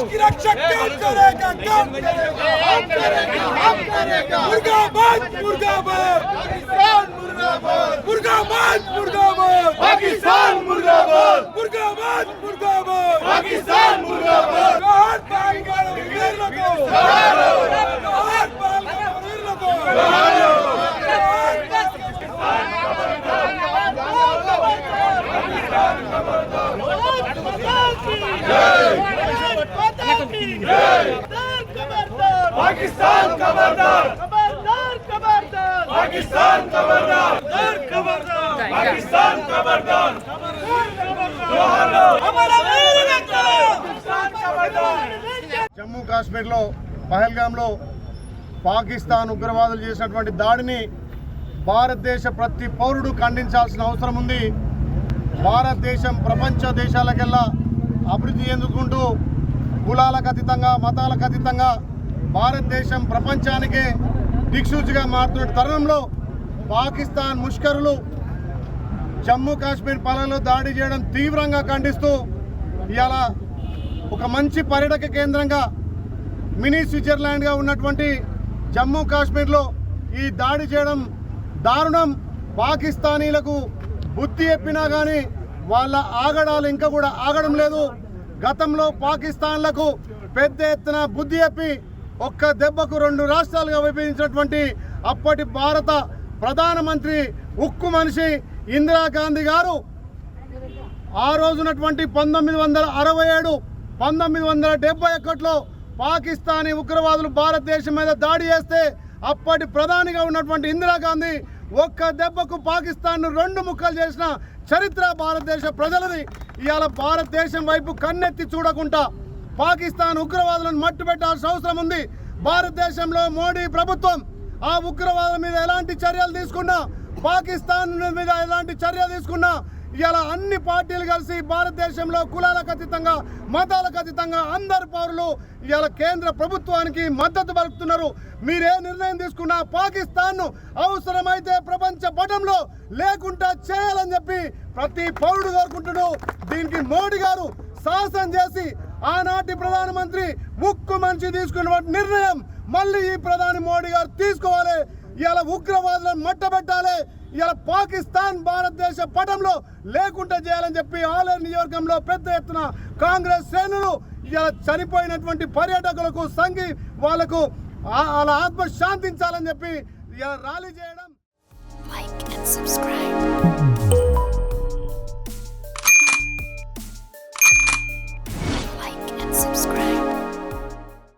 Aşkir Akçak काम करेगा काम करेगा हम करेगा हम करेगा मुर्दाबाद मुर्दाबाद पाकिस्तान मुर्दाबाद मुर्दाबाद मुर्दाबाद पाकिस्तान मुर्दाबाद मुर्दाबाद मुर्दाबाद पाकिस्तान खबरदार पाकिस्तान खबरदार पाकिस्तान खबरदार జమ్మూ కాశ్మీర్లో పహల్గాంలో పాకిస్తాన్ ఉగ్రవాదులు చేసినటువంటి దాడిని భారతదేశ ప్రతి పౌరుడు ఖండించాల్సిన అవసరం ఉంది భారతదేశం ప్రపంచ దేశాలకెల్లా అభివృద్ధి చెందుకుంటూ కులాలకు అతీతంగా మతాలకు అతీతంగా భారతదేశం ప్రపంచానికే దిక్సూచిగా మారుతున్న తరుణంలో పాకిస్తాన్ ముష్కరులు జమ్మూ కాశ్మీర్ పాలనలో దాడి చేయడం తీవ్రంగా ఖండిస్తూ ఇవాళ ఒక మంచి పర్యటక కేంద్రంగా మినీ స్విట్జర్లాండ్గా ఉన్నటువంటి జమ్మూ కాశ్మీర్లో ఈ దాడి చేయడం దారుణం. పాకిస్తానీలకు బుద్ధి చెప్పినా కానీ వాళ్ళ ఆగడాలు ఇంకా కూడా ఆగడం లేదు. గతంలో పాకిస్తాన్లకు పెద్ద ఎత్తున బుద్ధి చెప్పి ఒక్క దెబ్బకు రెండు రాష్ట్రాలుగా విభజించినటువంటి అప్పటి భారత ప్రధానమంత్రి ఉక్కు మనిషి ఇందిరాగాంధీ గారు ఆ రోజునటువంటి పంతొమ్మిది వందల అరవై ఏడు పంతొమ్మిది వందల డెబ్బై ఒకటిలో పాకిస్తానీ ఉగ్రవాదులు భారతదేశం మీద దాడి చేస్తే అప్పటి ప్రధానిగా ఉన్నటువంటి ఇందిరాగాంధీ ఒక్క దెబ్బకు పాకిస్తాన్ను రెండు ముక్కలు చేసిన చరిత్ర భారతదేశ ప్రజలది. ఇవాళ భారతదేశం వైపు కన్నెత్తి చూడకుండా పాకిస్తాన్ ఉగ్రవాదులను మట్టు పెట్టాల్సిన అవసరం ఉంది. భారతదేశంలో మోడీ ప్రభుత్వం ఆ ఉగ్రవాదుల మీద ఎలాంటి చర్యలు తీసుకున్నా పాకిస్తాన్ మీద ఎలాంటి చర్యలు తీసుకున్నా ఇలా అన్ని పార్టీలు కలిసి భారతదేశంలో కులాలకు అతీతంగా మతాలకు అతీతంగా అందరు పౌరులు ఇలా కేంద్ర ప్రభుత్వానికి మద్దతు పలుకుతున్నారు. మీరే నిర్ణయం తీసుకున్నా పాకిస్తాన్ను అవసరమైతే ప్రపంచ పటంలో లేకుండా చేయాలని చెప్పి ప్రతి పౌరుడు కోరుకుంటున్నాడు. దీనికి మోడీ గారు సాహసం చేసి ఆనాటి ప్రధానమంత్రి ముక్కు మంచి తీసుకున్నటువంటి నిర్ణయం మళ్ళీ ఈ ప్రధాని మోడీ గారు తీసుకోవాలి. ఇలా ఉగ్రవాదులను మట్టబెట్టాలి. ఇలా పాకిస్తాన్ భారతదేశ పటంలో లేకుండా చేయాలని చెప్పి ఆలయ నియోజకంలో పెద్ద ఎత్తున కాంగ్రెస్ శ్రేణులు ఇలా చనిపోయినటువంటి పర్యాటకులకు సంఘి వాళ్ళకు అలా వాళ్ళ ఆత్మ శాంతించాలని చెప్పి ఇలా ర్యాలీ చేయడం. Like and subscribe.